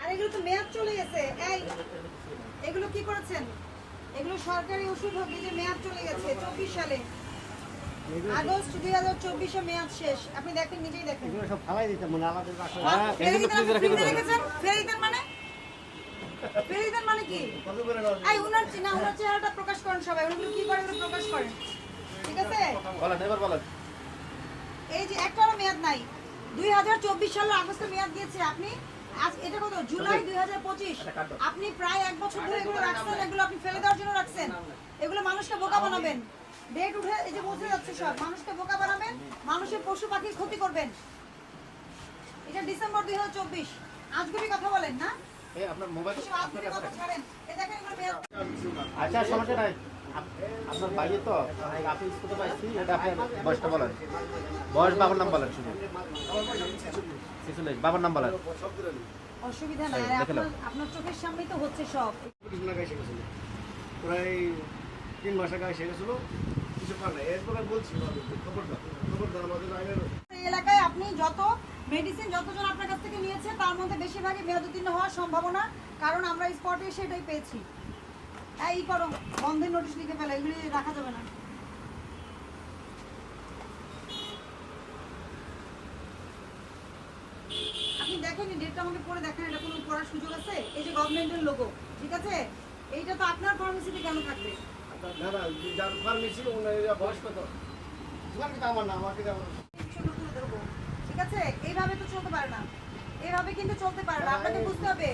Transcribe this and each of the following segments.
আর এগুলো তো মেয়াদ চলে গেছে। এই, এগুলো কি করেছেন? এগুলো সরকারি ওষুধ হবে যে মেয়াদ চলে গেছে, চব্বিশ সালে। আগস্ট দুই হাজার মেয়াদ শেষ। আপনি দেখেন নিজেই দেখেন। এগুলো সব ফালাই দিতে মনে আলাদা রাখা। হ্যাঁ, ফেলে দিতেন আপনি ফ্রিজে রেখেছেন? ফেলে দিতেন মানে? ফেলে দিতেন মানে কি? এই উনার না উনার চেহারাটা প্রকাশ করেন সবাই। উনি কি করে প্রকাশ করেন। ঠিক আছে? বলেন এবার বলেন। এই যে একটারও মেয়াদ নাই। দুই হাজার চব্বিশ সালের আগস্টে মেয়াদ দিয়েছে আপনি। আজ এটা কত? জুলাই দুই হাজার পঁচিশ। আপনি প্রায় এক বছর ধরে এগুলো রাখছেন এগুলো আপনি ফেলে দেওয়ার জন্য রাখছেন। এগুলো মানুষকে বোকা বানাবেন। ডেট উঠে এই যে বসে যাচ্ছে সব। মানুষকে বোকা বানাবেন মানুষের পশু পাখির ক্ষতি করবেন। এটা ডিসেম্বর দুই হাজার চব্বিশ। আজগুবি কথা বলেন না। আপনার মোবাইল এসব আজগুবি কথা ছাড়েন। এ দেখেন এগুলো মেয়াদ আচ্ছা সমস্যা নাই। আপনার বাইরে তো আপনি স্কুলে পাইছি এটা আপনার বয়সটা বলেন। বয়স বাবার নাম বলেন শুধু ছেচল্লিশ বাবার নাম বলেন। অসুবিধা নাই। আপনার আপনার চোখের সামনেই তো হচ্ছে সব। প্রায় তিন মাস আগে এসে গেছিল। পার এই এলাকায় আপনি যত মেডিসিন যতজন আপনার কাছ থেকে নিয়েছে, তার মধ্যে বেশিরভাগই মেয়াদ উত্তীর্ণ হওয়ার সম্ভাবনা, কারণ আমরা স্পটে এসে এটাই পেয়েছি। হ্যাঁ ই করো, বন্ধের নোটিশ লিখে ফেলে, এগুলি রাখা যাবে না। ডেটটা আমাকে পড়ে দেখেন, এটা কোনো পড়ার সুযোগ আছে? এই যে গভর্নমেন্টের লোগো ঠিক আছে? এইটা তো আপনার ফার্মেসিতে কেন থাকবে? না না যার ফার্মেসি ওনার বয়স কত আমার না আমাকে যেমন শুরু করে দেবো। ঠিক আছে? এইভাবে তো চলতে পারে না। এইভাবে কিন্তু চলতে পারে না। আপনাকে বুঝতে হবে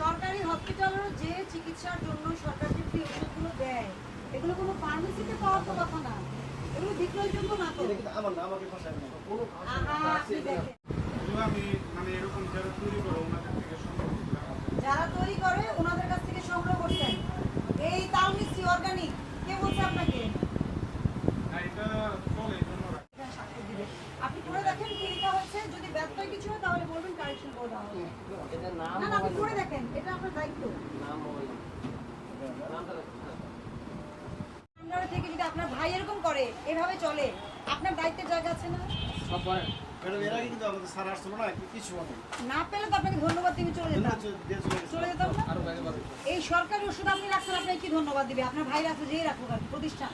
সরকারি হসপিটালের যে চিকিৎসার জন্য সরকার যে ফ্রি ওষুধগুলো দেয় এগুলো কোনো ফার্মেসিতে পাওয়ার তো কথা না। এগুলো বিক্রয়যোগ্য না তো। আমার না আমাকে আমি মানে এরকম যারা তৈরি করে ওনাদের থেকে সংগ্রহ করলাম যারা তৈরি করে ওনাদের কাছ থেকে সংগ্রহ করছেন এই তাল মিষ্টি অর্গানিক কে বলছে আপনাকে না এটা চলে এই জন্য রাখি। সাক্ষ্য দিবে। আপনি করে দেখেন কি লেখা হয়েছে যদি ব্যর্থ কিছু হয় তাহলে বলবেন কারেকশন করে দেওয়া হবে না না আপনি করে দেখেন এটা আপনার দায়িত্ব। আপনারা থেকে যদি আপনার ভাই এরকম করে এভাবে চলে আপনার দায়িত্বের জায়গা আছে না? পেলে তো আপনাকে ধন্যবাদ দিবি চলে যেতাম। চলে যেতাম। এই সরকারি ওষুধ আপনি রাখছেন আপনাকে কি ধন্যবাদ দিবে? আপনার ভাই রাখছে যেই রাখুক আর প্রতিষ্ঠান।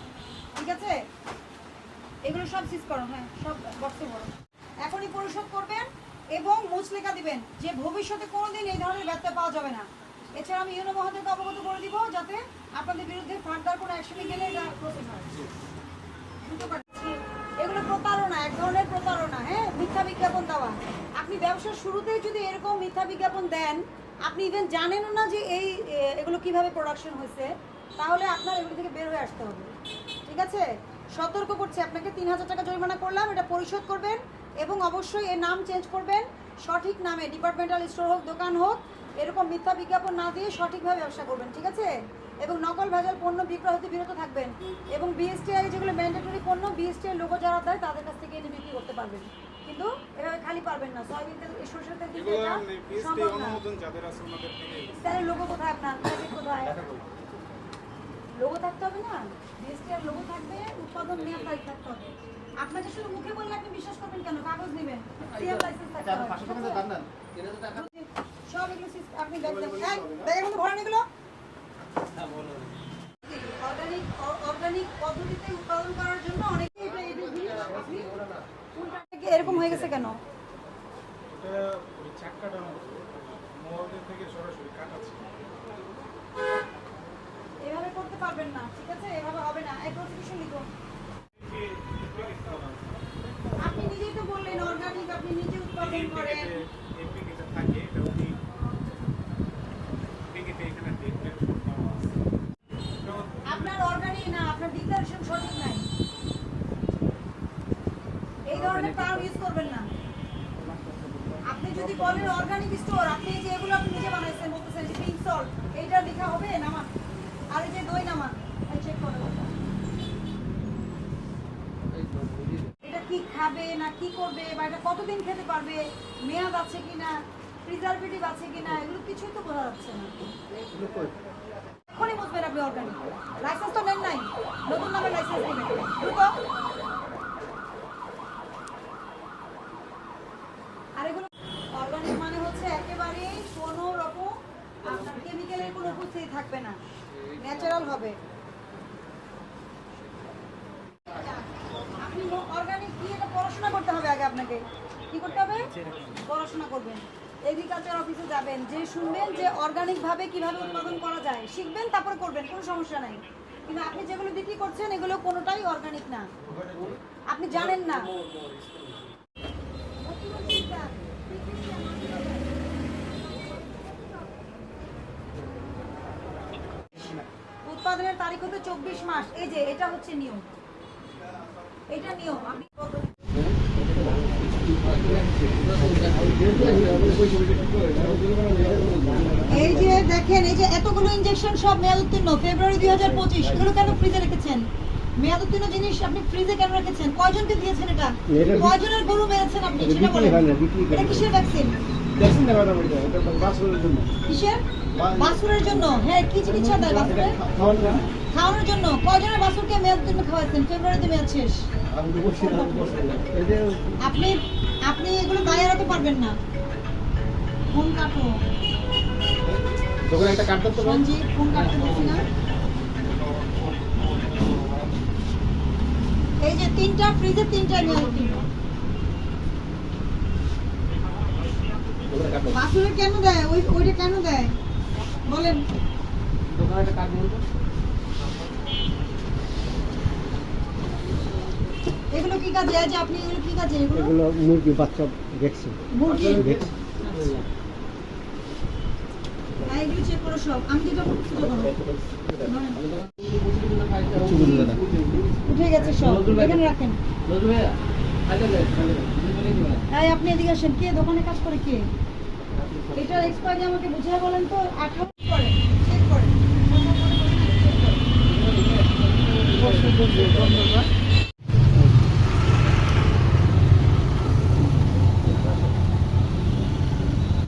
ঠিক আছে? এগুলো সব সিজ করো হ্যাঁ সব বক্স করো এখনই পরিশোধ করবেন। এবং মুচলেখা দিবেন যে ভবিষ্যতে কোনোদিন এই ধরনের ব্যর্থ পাওয়া যাবে না। এছাড়া আমি ইউনো মহোদয়কে অবগত করে দিব যাতে আপনাদের বিরুদ্ধে ফার্দার কোনো অ্যাকশনে গেলে এটা প্রসেস। এগুলো প্রতারণা, এক ধরনের প্রতারণা হ্যাঁ? মিথ্যা বিজ্ঞাপন দেওয়া। আপনি ব্যবসার শুরুতেই যদি এরকম মিথ্যা বিজ্ঞাপন দেন, আপনি ইভেন জানেন না যে এই এগুলো কীভাবে প্রোডাকশন হয়েছে, তাহলে আপনার এগুলো থেকে বের হয়ে আসতে হবে। ঠিক আছে? সতর্ক করছে আপনাকে, তিন হাজার টাকা জরিমানা করলাম, এটা পরিশোধ করবেন। এবং অবশ্যই এর নাম চেঞ্জ করবেন। সঠিক নামে ডিপার্টমেন্টাল স্টোর হোক দোকান হোক এরকম মিথ্যা বিজ্ঞাপন না দিয়ে সঠিকভাবে ব্যবসা করবেন ঠিক আছে? এবং নকল ভেজাল পণ্য বিক্রয় হতে বিরত থাকবেন এবং বিএসটিআই যেগুলো ম্যান্ডেটরি পণ্য বিএসটিআই লোগো যারা দেয় তাদের কাছ থেকে এনে বিক্রি করতে পারবেন। কিন্তু এভাবে খালি পারবেন না। সয়াবিন তেল সরষের তেল সম্ভব না। থেকে। তাহলে লোগো কোথায় আপনার? কোথায়? লোগো থাকতে হবে না? বিএসটিআর লোগো থাকবে উৎপাদন মেয়াদ তারিখ থাকতে হবে। আপনাকে শুধু মুখে বললে আপনি বিশ্বাস করবেন কেন? কাগজ নেবেন সিএম লাইসেন্স থাকতে হবে। সব এগুলো আপনি দেখবেন ব্যাগের মধ্যে ভরেন এগুলো। অর্গানিক অর্গানিক পদ্ধতিতে উৎপাদন করার জন্য অনেকে কোনটা এরকম হয়ে গেছে কেন? এটা ওই মহলের থেকে সরাসরি কাটা ছিল এভাবে করতে পারবেন না ঠিক আছে? এভাবে হবে না। এই প্রসিকিউশন লিখুন। আপনি নিজেই তো বললেন অর্গানিক আপনি নিজে উৎপাদন করেন। আপনার অর্গানিক না আপনার ডিক্লারেশন সঠিক নাই। এই ধরনের টার্ম ইউজ করবেন না। আপনি যদি বলেন অর্গানিক স্টোর আপনি যে এগুলো আপনি নিজে বানাইছেন বলতেছেন যে পিঙ্ক সল্ট এইটা লেখা হবে নামান আর যে দই নামা চেক করো। এটা কি খাবে না কি করবে বা এটা কতদিন খেতে পারবে, মেয়াদ আছে কিনা প্রিজারভেটিভ আছে কিনা, এগুলো কিছুই তো বোঝা যাচ্ছে না। এখনই বুঝবেন আপনি অর্গানিক লাইসেন্স তো নেন নাই, নতুন নামে লাইসেন্স নেবেন দ্রুত আর এগুলো অর্গানিক মানে হচ্ছে একেবারে কোনো রকম আপনার কেমিক্যালের কোনো উপস্থিতি থাকবে না ন্যাচারাল হবে আপনি অর্গানিক কি এটা পড়াশোনা করতে হবে আগে আপনাকে। কি করতে হবে? পড়াশোনা করবেন। এগ্রিকালচার অফিসে যাবেন, যে শুনবেন যে অর্গানিক ভাবে কীভাবে উৎপাদন করা যায়, শিখবেন, তারপরে করবেন, কোনো সমস্যা নাই। কিন্তু আপনি যেগুলো বিক্রি করছেন, এগুলো কোনোটাই অর্গানিক না। আপনি জানেন না। উৎপাদনের তারিখ হতে চব্বিশ মাস। এই যে, এটা হচ্ছে নিয়ম। এটা নিয়ম। আপনি এই যে দেখেন এই যে এতগুলো ইনজেকশন সব মেয়াদ উত্তীর্ণ ফেব্রুয়ারি দুই হাজার পঁচিশ এগুলো কেন ফ্রিজে রেখেছেন? মেয়াদ উত্তীর্ণ জিনিস আপনি ফ্রিজে কেন রেখেছেন? কয়জনকে দিয়েছেন এটা? কয়জনের গরু মেরেছেন আপনি? সেটা বলেন। এটা কিসের ভ্যাকসিন কিসের? বাছুরের জন্য? হ্যাঁ কি চিকিৎসা দেয় না। খাওয়ানোর জন্য? কয়জনের বাসুরকে মেয়াদ উত্তীর্ণ খাওয়াচ্ছেন ফেব্রুয়ারিতে মেয়াদ শেষ। আপনি আপনি এগুলো গায়ে পারবেন না। ফোন কাটো। একটা তো ফোন কাটতে দিচ্ছি না। এই যে তিনটা ফ্রিজে তিনটা উত্তীর্ণ দোকানে কেন দেয়? ওই ওইটা কেন দেয়? বলেন। দোকানে একটা এগুলো কি কাজে যে আপনি এগুলো কি কাজে? এগুলো? এগুলো মুরগি বাচ্চা দেখছি। মুরগি? দেখছি। হ্যাঁ এগুলো চেক করো সব। আমি যেটা করছি উঠে গেছে সব। এখানে রাখেন। এই আপনি এদিকে আসেন। কে দোকানে কাজ করে কে? এটার এক্সপায়ারি আমাকে বুঝিয়ে বলেন তো আঠারো করে। চেক করে।